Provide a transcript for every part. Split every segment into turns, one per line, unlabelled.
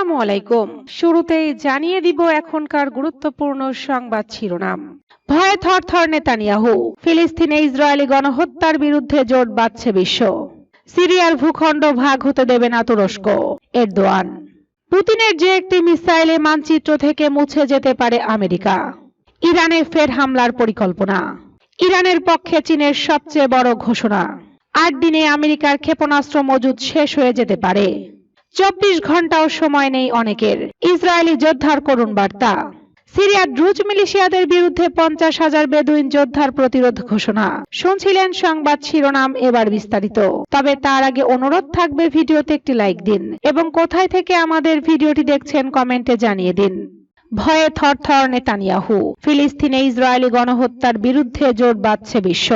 আসসালামু আলাইকুম শুরুতেই জানিয়ে দিব এখনকার গুরুত্বপূর্ণ সংবাদ শিরোনাম ভয় থর থর নেতানিয়াহু ফিলিস্তিনে ইসরায়েলি গণহত্যার বিরুদ্ধে জোট বাঁধছে বিশ্ব সিরিয়ার ভূখণ্ড ভাগ হতে দেবে না তুরস্ক এরদোয়ান পুতিনের যে একটি মিসাইলে মানচিত্র থেকে মুছে যেতে পারে আমেরিকা ইরানে ফের হামলার পরিকল্পনা ইরানের পক্ষে চীনের সবচেয়ে বড় ঘোষণা আট দিনে আমেরিকার ক্ষেপণাস্ত্র মজুদ শেষ হয়ে যেতে পারে চব্বিশ ঘন্টাও সময় নেই অনেকের ইসরায়েলি যোদ্ধার করুন বার্তা সিরিয়ার ড্রুজ মিলিশিয়াদের বিরুদ্ধে পঞ্চাশ হাজার বেদুইন যোদ্ধার প্রতিরোধ ঘোষণা শুনছিলেন সংবাদ শিরোনাম এবার বিস্তারিত তবে তার আগে অনুরোধ থাকবে ভিডিওতে একটি লাইক দিন এবং কোথায় থেকে আমাদের ভিডিওটি দেখছেন কমেন্টে জানিয়ে দিন ভয়ে থর থর নেতানিয়াহু ফিলিস্তিনে ইসরায়েলি গণহত্যার বিরুদ্ধে জোট বাঁধছে বিশ্ব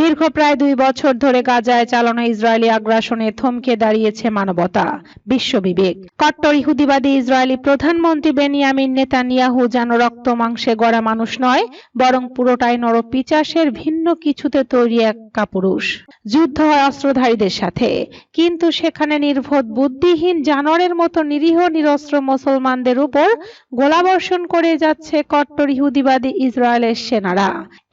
দীর্ঘ প্রায় দুই বছর ধরে গাজায় চালানো ইসরায়েলি আগ্রাসনে থমকে দাঁড়িয়েছে মানবতা বিশ্ব বিবেক কট্টর ইহুদিবাদী ইসরায়েলি প্রধানমন্ত্রী বেনিয়ামিন নেতানিয়াহু যেন রক্ত মাংসে গড়া মানুষ নয় বরং পুরোটাই নরপিচাসের ভিন্ন কিছুতে তৈরি এক কাপুরুষ যুদ্ধ হয় অস্ত্রধারীদের সাথে কিন্তু সেখানে নির্ভোধ বুদ্ধিহীন জানোয়ারের মতো নিরীহ নিরস্ত্র মুসলমানদের উপর গোলাবর্ষণ করে যাচ্ছে কট্টর ইহুদিবাদী ইসরায়েলের সেনারা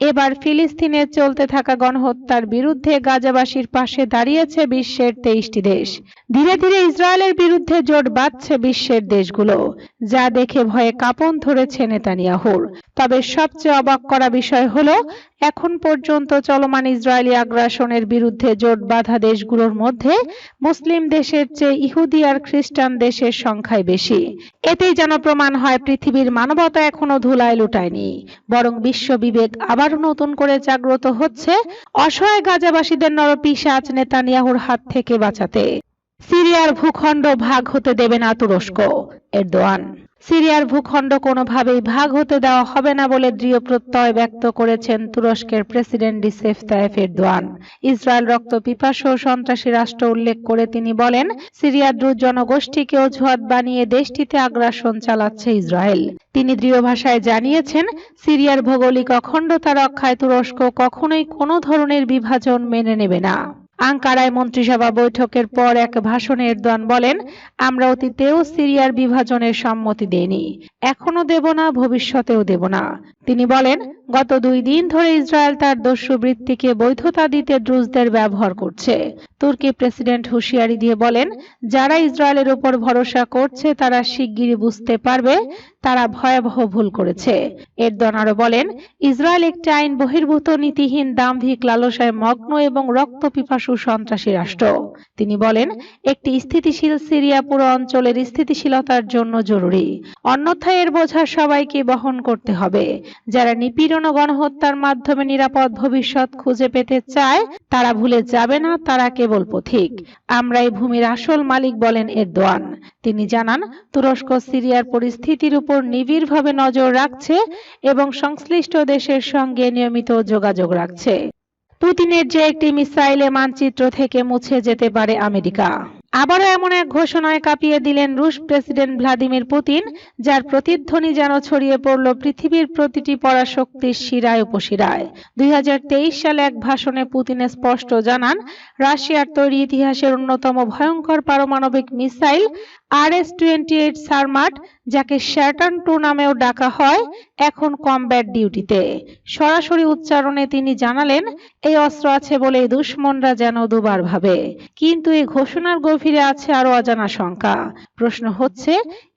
এবার ফিলিস্তিনে চলতে থাকা গণহত্যার বিরুদ্ধে গাজাবাসীর পাশে দাঁড়িয়েছে বিশ্বের তেইশটি দেশ ধীরে ধীরে ইসরায়েলের বিরুদ্ধে জোট বাঁধছে বিশ্বের দেশগুলো যা দেখে ভয়ে কাঁপন ধরেছে নেতানিয়াহুর তবে সবচেয়ে অবাক করা বিষয় হল এখন পর্যন্ত চলমান ইসরায়েলি আগ্রাসনের বিরুদ্ধে জোট বাঁধা দেশগুলোর মধ্যে মুসলিম দেশের চেয়ে ইহুদি আর খ্রিস্টান দেশের সংখ্যাই বেশি এতেই যেন প্রমাণ হয় পৃথিবীর মানবতা এখনো ধুলায় লুটায়নি বরং বিশ্ব বিবেক আবার নতুন করে জাগ্রত হচ্ছে অসহায় গাজাবাসীদের নরপিসাজ নেতানিয়াহুর হাত থেকে বাঁচাতে সিরিয়ার ভূখণ্ড ভাগ হতে দেবে না তুরস্ক এরদোয়ান সিরিয়ার ভূখণ্ড কোনোভাবেই ভাগ হতে দেওয়া হবে না বলে দৃঢ় প্রত্যয় ব্যক্ত করেছেন তুরস্কের president Recep Tayyip Erdogan Israel রক্ত পিপাস ও সন্ত্রাসী রাষ্ট্র উল্লেখ করে তিনি বলেন সিরিয়ার দ্রুত জনগোষ্ঠীকে অজুহাত বানিয়ে দেশটিতে আগ্রাসন চালাচ্ছে ইসরায়েল তিনি দৃঢ় ভাষায় জানিয়েছেন সিরিয়ার ভৌগোলিক অখণ্ডতা রক্ষায় তুরস্ক কখনোই কোনো ধরনের বিভাজন মেনে নেবে না আঙ্কারায় মন্ত্রিসভা বৈঠকের পর এক ভাষণে এরদোয়ান বলেন আমরা অতীতেও সিরিয়ার বিভাজনের সম্মতি দেইনি এখনো দেব না ভবিষ্যতেও দেব না তিনি বলেন গত দুই দিন ধরে ইসরায়েল তার দস্যু বৃত্তিকে বৈধতা দিতে ড্রুজদের ব্যবহার করছে তুর্কি প্রেসিডেন্ট হুশিয়ারি দিয়ে বলেন যারা ইসরায়েলের ওপর ভরসা করছে তারা শিগগিরই বুঝতে পারবে তারা ভয়াবহ ভুল করেছে এরদন আরও বলেন ইসরায়েল একটি আইন বহির্ভূত নীতিহীন দাম্ভিক লালসায় মগ্ন এবং রক্ত পিপাসু সন্ত্রাসী রাষ্ট্র তিনি বলেন একটি স্থিতিশীল সিরিয়া পুরো অঞ্চলের স্থিতিশীলতার জন্য জরুরি অন্যথায় এর বোঝা সবাইকে বহন করতে হবে যারা নিপীড়ন জন্য গণহত্যার মাধ্যমে নিরাপদ ভবিষ্যৎ খুঁজে পেতে চায় তারা ভুলে যাবে না তারা কেবল পথিক আমরা এই ভূমির আসল মালিক বলেন এরদোয়ান তিনি জানান তুরস্ক সিরিয়ার পরিস্থিতির উপর নিবিড়ভাবে নজর রাখছে এবং সংশ্লিষ্ট দেশের সঙ্গে নিয়মিত যোগাযোগ রাখছে পুতিনের যে একটি মিসাইলে মানচিত্র থেকে মুছে যেতে পারে আমেরিকা আবারও এমন এক ঘোষণায় কাঁপিয়ে দিলেন রুশ প্রেসিডেন্ট ভ্লাদিমির পুতিন যার প্রতিধ্বনি যেন ছড়িয়ে পড়ল পৃথিবীর প্রতিটি পরাশক্তির শিরায় উপশিরায় দুই সালে এক ভাষণে পুতিন স্পষ্ট জানান রাশিয়ার তৈরি ইতিহাসের অন্যতম ভয়ঙ্কর পারমাণবিক missile R S twenty eight Sarmat যাকে শ্যাটার্ন টু নামেও ডাকা হয় এখন কমব্যাট ডিউটিতে সরাসরি উচ্চারণে তিনি জানালেন এই অস্ত্র আছে বলে দুশ্মনরা যেন দুবার ভাবে কিন্তু এই ঘোষণার গভীরে আছে আরো অজানা শঙ্কা প্রশ্ন হচ্ছে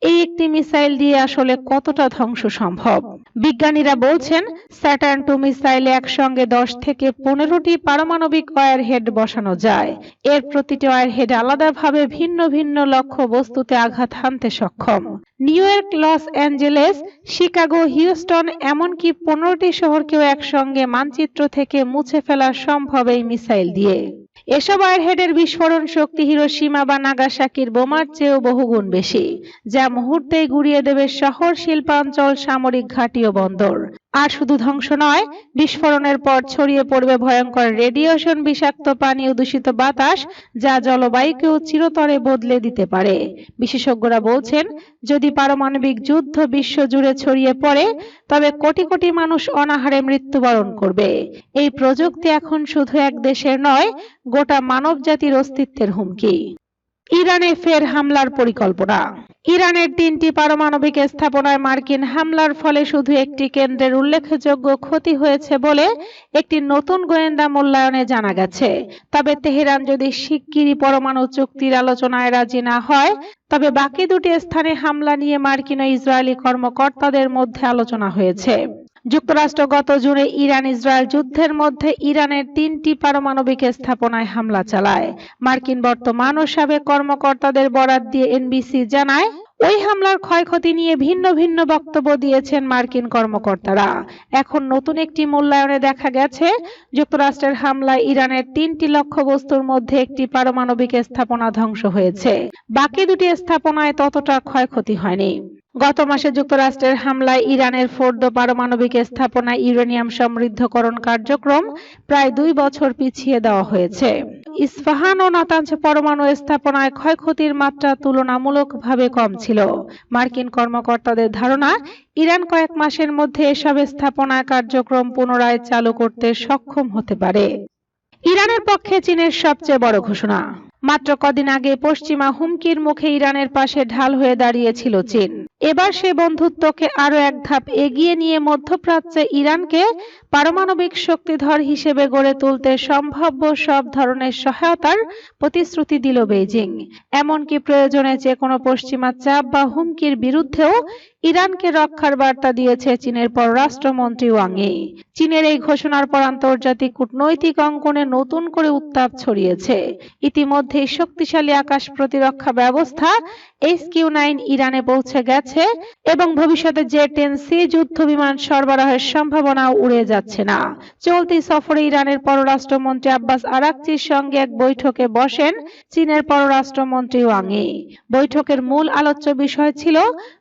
এই একটি মিসাইল দিয়ে আসলে কতটা ধ্বংস সম্ভব বিজ্ঞানীরা বলছেন স্যাটার্ন টু মিসাইলে একসঙ্গে দশ থেকে পনেরোটি পারমাণবিক হেড বসানো যায় এর প্রতিটি হেড আলাদাভাবে ভিন্ন ভিন্ন লক্ষ্য বস্তুতে আঘাত হানতে সক্ষম New York Los Angeles Chicago Houston এমনকি পনেরোটি শহরকেও একসঙ্গে মানচিত্র থেকে মুছে ফেলা সম্ভব এই মিসাইল দিয়ে এসব আয়ারহেডের বিস্ফোরণ শক্তি হিরোশিমা বা নাগাসাকির বোমার চেয়েও বহুগুণ বেশি যা মুহূর্তেই গুড়িয়ে দেবে শহর শিল্পাঞ্চল সামরিক ঘাটি ও বন্দর আর শুধু ধ্বংস নয় বিস্ফোরণের পর ছড়িয়ে পড়বে ভয়ঙ্কর রেডিয়েশন বিষাক্ত পানি ও দূষিত বাতাস যা জলবায়ুকেও চিরতরে বদলে দিতে পারে বিশেষজ্ঞরা বলছেন যদি পারমাণবিক যুদ্ধ বিশ্বজুড়ে ছড়িয়ে পড়ে তবে কোটি কোটি মানুষ অনাহারে মৃত্যুবরণ করবে এই প্রযুক্তি এখন শুধু এক দেশের নয় গোটা মানব জাতির অস্তিত্বের হুমকি ইরানে ফের হামলার পরিকল্পনা ইরানের তিনটি পারমাণবিক স্থাপনায় মার্কিন হামলার ফলে শুধু একটি কেন্দ্রের উল্লেখযোগ্য ক্ষতি হয়েছে বলে একটি নতুন গোয়েন্দা মূল্যায়নে জানা গেছে তবে তেহরান যদি শিগগিরই পরমাণু চুক্তির আলোচনায় রাজি না হয় তবে বাকি দুটি স্থানে হামলা নিয়ে মার্কিন ও ইসরায়েলি কর্মকর্তাদের মধ্যে আলোচনা হয়েছে যুক্তরাষ্ট্র গত জুনে ইরান ইসরায়েল যুদ্ধের মধ্যে ইরানের তিনটি পারমাণবিক স্থাপনায় হামলা চালায় মার্কিন বর্তমান ও সাবেক কর্মকর্তাদের বরাত দিয়ে এনবিসি জানায় ওই হামলার ক্ষয়ক্ষতি নিয়ে ভিন্ন ভিন্ন বক্তব্য দিয়েছেন মার্কিন কর্মকর্তারা এখন নতুন একটি মূল্যায়নে দেখা গেছে যুক্তরাষ্ট্রের হামলায় ইরানের তিনটি লক্ষ্যবস্তুর মধ্যে একটি পারমাণবিক স্থাপনা ধ্বংস হয়েছে বাকি দুটি স্থাপনায় ততটা ক্ষয়ক্ষতি হয়নি গত মাসে যুক্তরাষ্ট্রের হামলায় ইরানের ফোর্দ পারমাণবিক স্থাপনায় ইউরেনিয়াম সমৃদ্ধকরণ কার্যক্রম প্রায় দুই বছর পিছিয়ে দেওয়া হয়েছে ইস্পাহান ও নাতাঞ্জ পরমাণু স্থাপনায় ক্ষয়ক্ষতির মাত্রা তুলনামূলকভাবে কম ছিল মার্কিন কর্মকর্তাদের ধারণা ইরান কয়েক মাসের মধ্যে এসব স্থাপনা কার্যক্রম পুনরায় চালু করতে সক্ষম হতে পারে ইরানের পক্ষে চীনের সবচেয়ে বড় ঘোষণা মাত্র কদিন আগে পশ্চিমা হুমকির মুখে ইরানের পাশে ঢাল হয়ে দাঁড়িয়েছিল চীন এবার সে বন্ধুত্বকে আরও এক ধাপ এগিয়ে নিয়ে মধ্যপ্রাচ্যে ইরানকে পারমাণবিক শক্তিধর হিসেবে গড়ে তুলতে সম্ভাব্য সব ধরনের সহায়তার প্রতিশ্রুতি দিল বেইজিং এমনকি প্রয়োজনে যে কোনো পশ্চিমা চাপ বা হুমকির বিরুদ্ধেও ইরানকে রক্ষার বার্তা দিয়েছে চীনের পররাষ্ট্রমন্ত্রী ওয়াংয়ে চীনের এই ঘোষণার পর আন্তর্জাতিক কূটনৈতিক অঙ্গনে নতুন করে উত্তাপ ছড়িয়েছে ইতিমধ্যেই শক্তিশালী আকাশ প্রতিরক্ষা ব্যবস্থা এস কিউ নাইন ইরানে পৌঁছে গেছে যাচ্ছে এবং ভবিষ্যতে জে টেন সি যুদ্ধ বিমান সরবরাহের সম্ভাবনা উড়ে যাচ্ছে না চলতি সফরে ইরানের পররাষ্ট্রমন্ত্রী আব্বাস আরাকচির সঙ্গে এক বৈঠকে বসেন চীনের পররাষ্ট্রমন্ত্রী ওয়াংই বৈঠকের মূল আলোচ্য বিষয় ছিল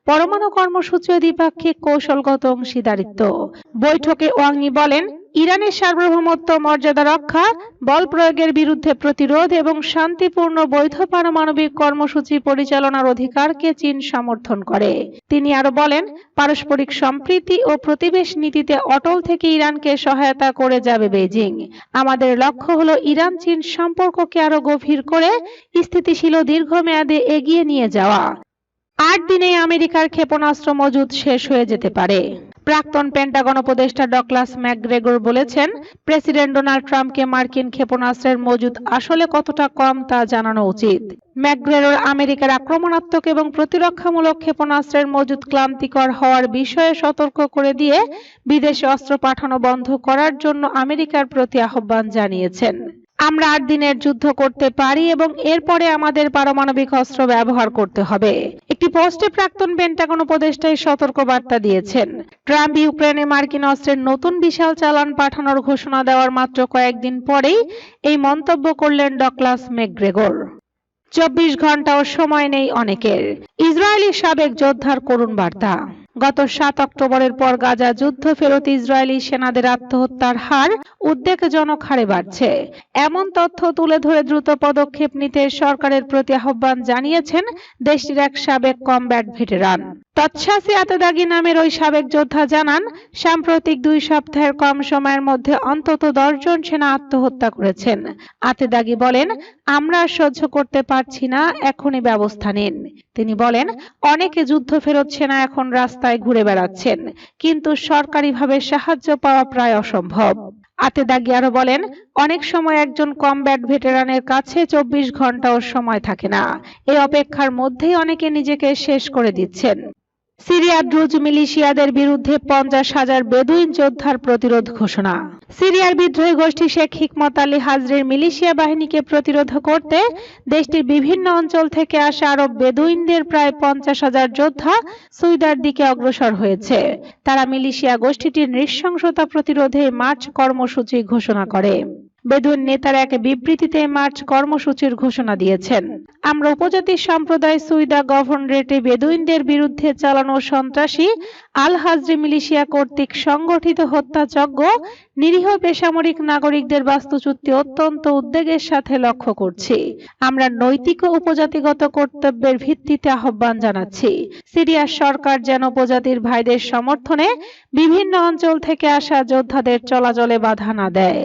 পরমাণু কর্মসূচি দ্বিপাক্ষিক কৌশলগত অংশীদারিত্ব বৈঠকে ওয়াংই বলেন ইরানের সার্বভৌমত্ব মর্যাদা রক্ষা বল প্রয়োগের বিরুদ্ধে প্রতিরোধ এবং শান্তিপূর্ণ বৈধ পারমাণবিক কর্মসূচি পরিচালনার অধিকারকে চীন সমর্থন করে তিনি আরো বলেন পারস্পরিক সম্প্রীতি ও প্রতিবেশ নীতিতে অটল থেকে ইরানকে সহায়তা করে যাবে বেজিং আমাদের লক্ষ্য হলো ইরান চীন সম্পর্ককে আরো গভীর করে স্থিতিশীল দীর্ঘমেয়াদে এগিয়ে নিয়ে যাওয়া আট দিনে আমেরিকার ক্ষেপণাস্ত্র মজুদ শেষ হয়ে যেতে পারে প্রাক্তন পেন্টাগন উপদেষ্টা ডকলাস ম্যাকগ্রেগর বলেছেন প্রেসিডেন্ট ডোনাল্ড ট্রাম্পকে মার্কিন ক্ষেপণাস্ত্রের মজুদ আসলে কতটা কম তা জানানো উচিত ম্যাকগ্রেগর আমেরিকার আক্রমণাত্মক এবং প্রতিরক্ষামূলক ক্ষেপণাস্ত্রের মজুদ ক্লান্তিকর হওয়ার বিষয়ে সতর্ক করে দিয়ে বিদেশে অস্ত্র পাঠানো বন্ধ করার জন্য আমেরিকার প্রতি আহ্বান জানিয়েছেন আমরা আট দিনের যুদ্ধ করতে পারি এবং এরপরে আমাদের পারমাণবিক অস্ত্র ব্যবহার করতে হবে একটি পোস্টে প্রাক্তন পেন্টাগন উপদেষ্টা এই সতর্কবার্তা দিয়েছেন ট্রাম্প ইউক্রেনে মার্কিন অস্ত্রের নতুন বিশাল চালান পাঠানোর ঘোষণা দেওয়ার মাত্র কয়েকদিন পরেই এই মন্তব্য করলেন ডকলাস মেগ্রেগর চব্বিশ ঘন্টাও সময় নেই অনেকের ইসরায়েলি সাবেক যোদ্ধার করুণ বার্তা গত সাত অক্টোবরের পর গাজা যুদ্ধ ফেরত ইসরায়েলি সেনাদের আত্মহত্যার হার উদ্বেগজনক হারে বাড়ছে এমন তথ্য তুলে ধরে দ্রুত পদক্ষেপ নিতে সরকারের প্রতি আহ্বান জানিয়েছেন দেশটির এক সাবেক কমব্যাট ভেটেরান তৎসাসি দাগি নামের ওই সাবেক যোদ্ধা জানান সাম্প্রতিক দুই সপ্তাহের কম সময়ের মধ্যে অন্তত দশজন সেনা আত্মহত্যা করেছেন আতেদাগি বলেন আমরা সহ্য করতে পারছি না এখনই ব্যবস্থা নিন তিনি বলেন অনেকে যুদ্ধ ফেরত সেনা এখন রাস্তায় ঘুরে বেড়াচ্ছেন কিন্তু সরকারিভাবে সাহায্য পাওয়া প্রায় অসম্ভব আতেদাগি আরো বলেন অনেক সময় একজন কমব্যাট ভেটেরানের কাছে চব্বিশ ঘন্টাও সময় থাকে না এই অপেক্ষার মধ্যেই অনেকে নিজেকে শেষ করে দিচ্ছেন সিরিয়ার ড্রুজ মিলিশিয়াদের বিরুদ্ধে পঞ্চাশ হাজার বেদুইন যোদ্ধার প্রতিরোধ ঘোষণা সিরিয়ার বিদ্রোহী গোষ্ঠী শেখ হিকমত আলী হাজরের মিলিশিয়া বাহিনীকে প্রতিরোধ করতে দেশটির বিভিন্ন অঞ্চল থেকে আসা আরব বেদুইনদের প্রায় পঞ্চাশ হাজার যোদ্ধা সুইদার দিকে অগ্রসর হয়েছে তারা মিলিশিয়া গোষ্ঠীটির নৃশংসতা প্রতিরোধে মার্চ কর্মসূচি ঘোষণা করে বেদুইন নেতারা এক বিবৃতিতে মার্চ কর্মসূচির ঘোষণা দিয়েছেন আমরা উপজাতি সম্প্রদায় সুইদা গভর্নরেটে বেদুইনদের বিরুদ্ধে চালানো সন্ত্রাসী আল হাজরি মিলিশিয়া কর্তৃক সংগঠিত হত্যাযজ্ঞ নিরীহ বেসামরিক নাগরিকদের বাস্তুচ্যুতি অত্যন্ত উদ্বেগের সাথে লক্ষ্য করছি আমরা নৈতিক ও উপজাতিগত কর্তব্যের ভিত্তিতে আহ্বান জানাচ্ছি সিরিয়ার সরকার যেন উপজাতির ভাইদের সমর্থনে বিভিন্ন অঞ্চল থেকে আসা যোদ্ধাদের চলাচলে বাধা না দেয়